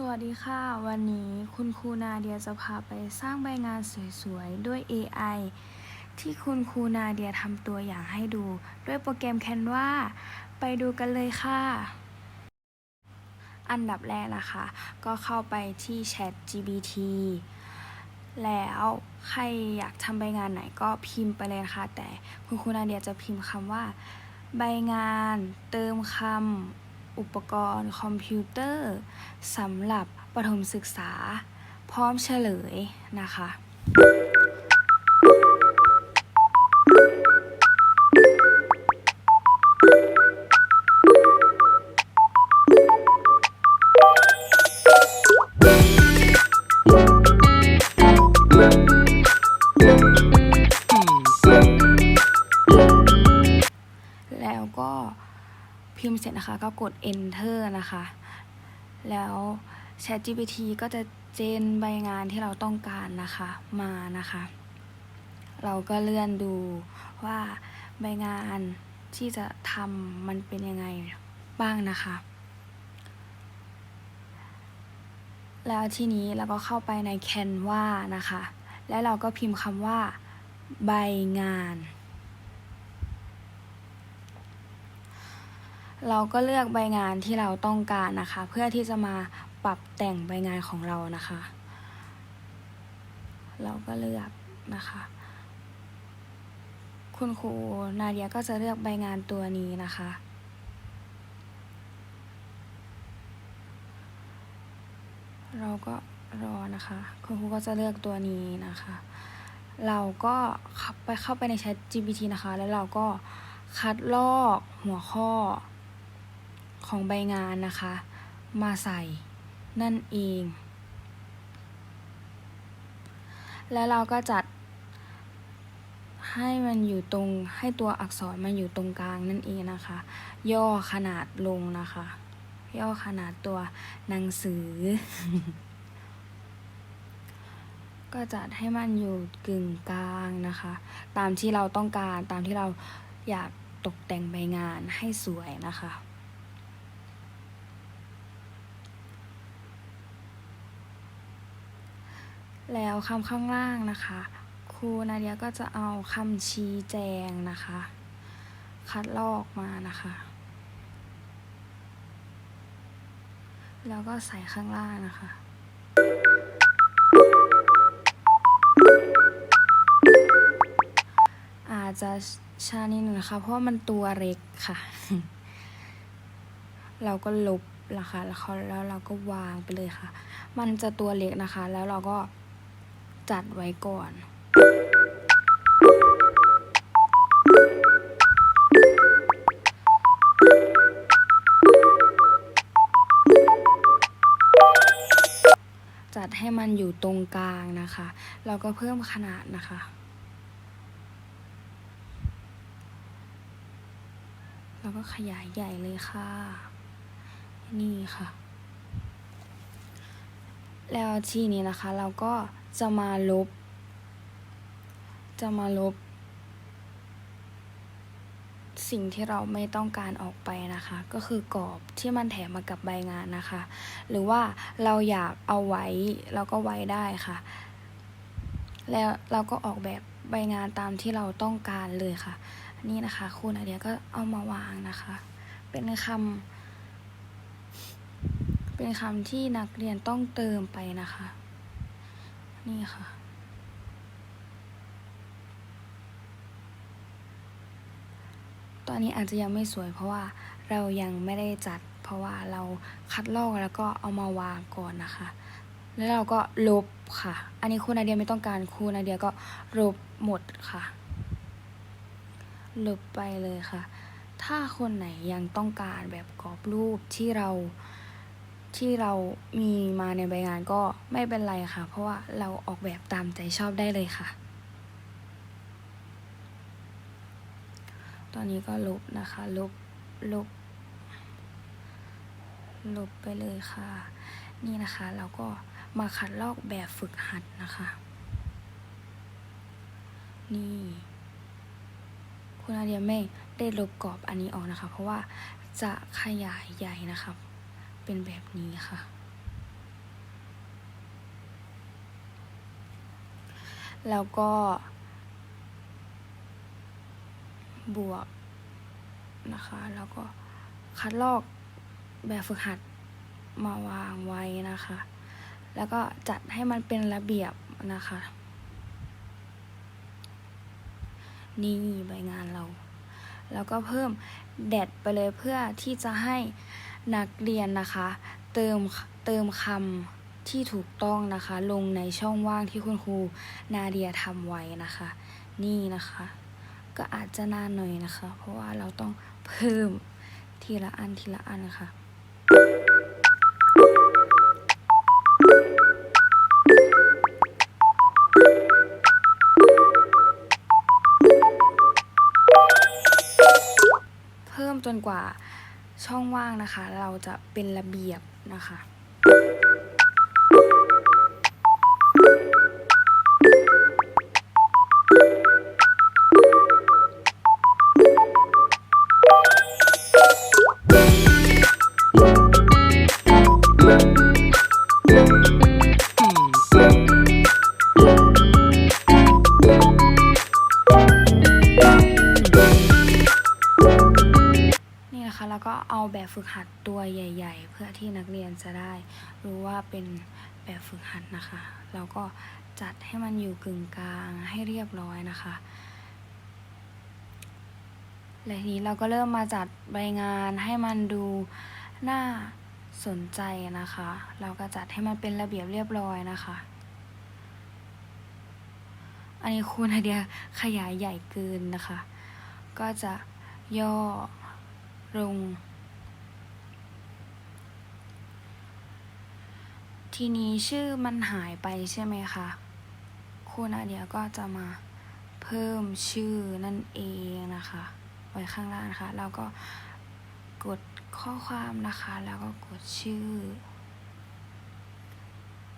สวัสดีค่ะ วันนี้คุณครูนาเดียจะพาไปสร้างใบงานสวยๆ ด้วย AI ที่คุณครูนาเดียทำตัวอย่างให้ดู ด้วยโปรแกรม Canva ไปดูกันเลยค่ะ อันดับแรกนะคะ ก็เข้าไปที่ Chat GPT แล้วใครอยากทำใบงานไหนก็พิมพ์ไปเลยนะคะ แต่คุณครูนาเดียจะพิมพ์คำว่า ใบงานเติมคำ อุปกรณ์คอมพิวเตอร์สำหรับปฐมศึกษา พร้อมเฉลยนะคะ ก็กด enter นะคะ แล้ว ChatGPT ก็จะเจนใบงานที่เราต้องการนะคะมานะคะ เราก็เลื่อนดูว่าใบงานที่จะทำมันเป็นยังไงบ้างนะคะ แล้วทีนี้เราก็เข้าไปใน Canva นะคะ แล้วเราก็พิมพ์คำว่า ใบงาน เราก็เลือกใบงานที่เราต้องการนะคะ เพื่อที่จะมาปรับแต่งใบงานของเรานะคะ เราก็เลือกนะคะ คุณครูนาเดียก็จะเลือกใบงานตัวนี้นะคะ เราก็รอนะคะ คุณครูก็จะเลือกตัวนี้นะคะ เราก็เข้าไปเข้าไปใน Chat GPT นะคะ แล้วเราก็คัดลอกหัวข้อ ของใบงานนะคะ มาใส่นั่นเอง แล้วเราก็จัด ให้มันอยู่ตรงให้ตัวอักษรมันอยู่ตรงกลางนั่นเองนะคะ ย่อขนาดลงนะคะ ย่อขนาดตัวหนังสือ ก็จัดให้มันอยู่กึ่งกลางนะคะ ตามที่เราต้องการตามที่เราอยากตกแต่งใบงานให้สวยนะคะ แล้วคำข้างล่างนะคะ ครูนาเดียก็จะเอาคำชี้แจงนะคะ คัดลอกมานะคะ แล้วก็ใส่ข้างล่างนะคะอาจจะชานิดหนึ่งนะคะ เพราะมันตัวเล็กค่ะ เราก็ลบนะคะแล้วเขาแล้วเราก็วางไปเลยค่ะ มันจะตัวเล็กนะคะ แล้วเราก็ จัดไว้ก่อนจัดให้มันอยู่ตรงกลางนะคะ เราก็เพิ่มขนาดนะคะ แล้วก็ขยายใหญ่เลยค่ะ นี่ค่ะ แล้วทีนี้นะคะเราก็จะมาลบ จะมาลบ สิ่งที่เราไม่ต้องการออกไปนะคะ ก็คือกรอบที่มันแถมมากับใบงานนะคะ หรือว่าเราอยากเอาไว้เราก็ไว้ได้ค่ะ แล้วเราก็ออกแบบใบงานตามที่เราต้องการเลยค่ะ นี่นะคะครูนาเดียก็เอามาวางนะคะ เป็นคำเป็นคำที่นักเรียนต้องเติมไปนะคะ นี่ค่ะ ตอนนี้อาจจะยังไม่สวยเพราะว่าเรายังไม่ได้จัด เพราะว่าเราคัดลอกแล้วก็เอามาวางก่อนนะคะ แล้วเราก็ลบค่ะ อันนี้ครูนาเดียไม่ต้องการครูนาเดียก็ลบหมดค่ะลบไปเลยค่ะ ถ้าคนไหนยังต้องการแบบกรอบรูปที่เรา ที่เรามีมาในใบงานก็ไม่เป็นไรค่ะ เพราะว่าเราออกแบบตามใจชอบได้เลยค่ะ ตอนนี้ก็ลบนะคะ ลบ ลบ ลบไปเลยค่ะ นี่นะคะเราก็มาคัดลอกแบบฝึกหัดนะคะ นี่ คุณอาเดียไม่ได้ลบกรอบอันนี้ออกนะคะ เพราะว่าจะขยายใหญ่นะคะ เป็นแบบนี้ค่ะ แล้วก็ บวกนะคะ แล้วก็คัดลอกแบบฝึกหัดมาวางไว้นะคะ แล้วก็จัดให้มันเป็นระเบียบนะคะ นี่ใบงานเรา แล้วก็เพิ่มแดดไปเลยเพื่อที่จะให้ นักเรียนนะคะ เติมเติมคำที่ถูกต้องนะคะ ลงในช่องว่างที่คุณครูนาเดียทำไว้นะคะ นี่นะคะ ก็อาจจะนานหน่อยนะคะ เพราะว่าเราต้องเพิ่มทีละอันทีละอันค่ะเพิ่มจนกว่า ช่องว่างนะคะ เราจะเป็นระเบียบนะคะ หญ่ๆ เพื่อที่นักเรียนจะได้รู้ว่าเป็นแบบฝึกหัดนะคะ แล้วก็จัดให้มันอยู่กึ่งกลางให้เรียบร้อยนะคะและทีนี้เราก็เริ่มมาจัดใบงานให้มันดูน่าสนใจนะคะ เราก็จัดให้มันเป็นระเบียบเรียบร้อยนะคะ อันนี้ครูนาเดียขยายใหญ่เกินนะคะ ก็จะย่อลง ทีนี้ชื่อมันหายไปใช่ไหมคะครูนาเดียก็จะมาเพิ่มชื่อนั่นเองนะคะ ไว้ข้างล่างนะคะ แล้วก็กดข้อความนะคะ แล้วก็กดชื่อ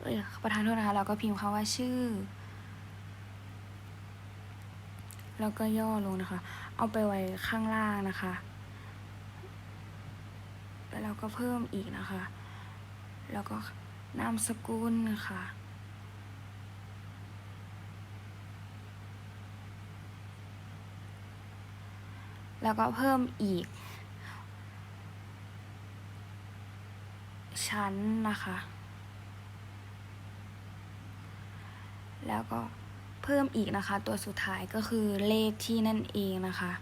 เอ้ยประธานโทษนะคะแล้วก็พิมพ์คำว่าชื่อ แล้วก็ย่อลงนะคะ เอาไปไว้ข้างล่างนะคะ แล้วเราก็เพิ่มอีกนะคะ แล้วก็ นามสกุลค่ะแล้วก็เพิ่มอีก ชั้นนะคะ แล้วก็เพิ่มอีกนะคะ ตัวสุดท้ายก็คือเลขที่นั่นเองนะคะ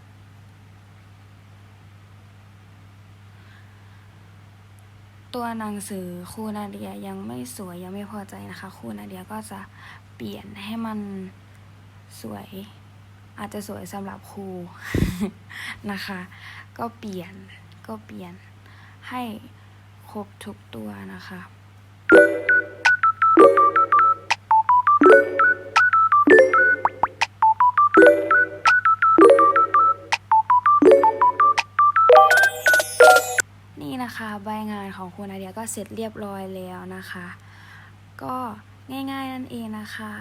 ตัวหนังสือครูนาเดียยังไม่สวยยังไม่พอใจนะคะครูนาเดียก็จะเปลี่ยนให้มันสวย อาจจะสวยสำหรับครูนะคะ ก็เปลี่ยนก็เปลี่ยนให้ครบทุกตัวนะคะ นะคะ ใบงานของคุณนาเดียก็เสร็จเรียบร้อยแล้วนะคะ ก็ง่ายๆนั่นเองนะคะ